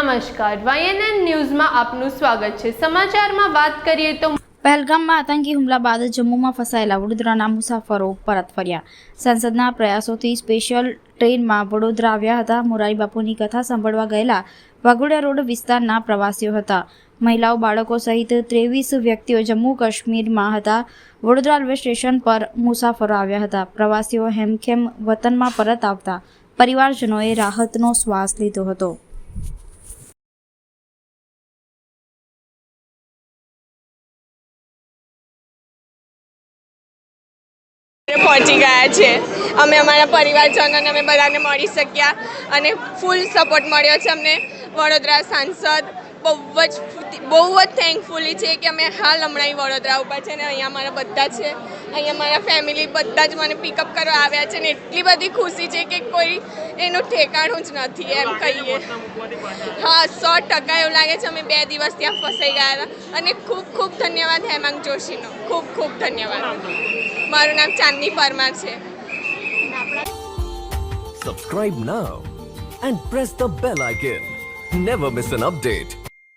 નમસ્કાર. વાયએનએન ન્યૂઝમાં આપનું સ્વાગત છે. સમાચારમાં વાત કરીએ તો પહેલગામમાં આતંકી હુમલા બાદ જમ્મુમાં ફસાયેલા વડોદરાના મુસાફરો પરત ફર્યા. સંસદના પ્રયાસોથી સ્પેશિયલ ટ્રેનમાં વડોદરા આવ્યા હતા. મોરારી બાપુની કથા સાંભળવા ગયેલા વાઘોડિયા રોડ વિસ્તારના પ્રવાસીઓ હતા. મહિલાઓ, બાળકો સહિત ત્રેવીસ વ્યક્તિઓ જમ્મુ કાશ્મીરમાં હતા. વડોદરા રેલવે સ્ટેશન પર મુસાફરો આવ્યા હતા. પ્રવાસીઓ હેમખેમ વતનમાં પરત આવતા પરિવારજનોએ રાહતનો શ્વાસ લીધો હતો. પહોંચી ગયા છે. અમે અમારા પરિવારજનોને, અમે બધાને મળી શક્યા અને ફૂલ સપોર્ટ મળ્યો છે અમને. વડોદરા સાંસદ બહુ જ બહુ જ થેન્કફુલી છે કે અમે હાલ હમણાં વડોદરા ઉપર છે ને અહીંયા અમારા બધા છે. અહીંયા મારા ફેમિલી બધા જ મને પિકઅપ કરવા આવ્યા છે ને એટલી બધી ખુશી છે કે કોઈ એનું ઠેકાણું જ નથી એમ કહીએ. હા, સો ટકા એવું લાગે છે અમે બે દિવસ ત્યાં ફસાઈ ગયા હતા. અને ખૂબ ખૂબ ધન્યવાદ, હેમાંગ જોશીનો. ખૂબ ખૂબ ધન્યવાદ. મારું નામ ચાંદની પરમાર છે Subscribe now and press the bell icon. Never miss an update.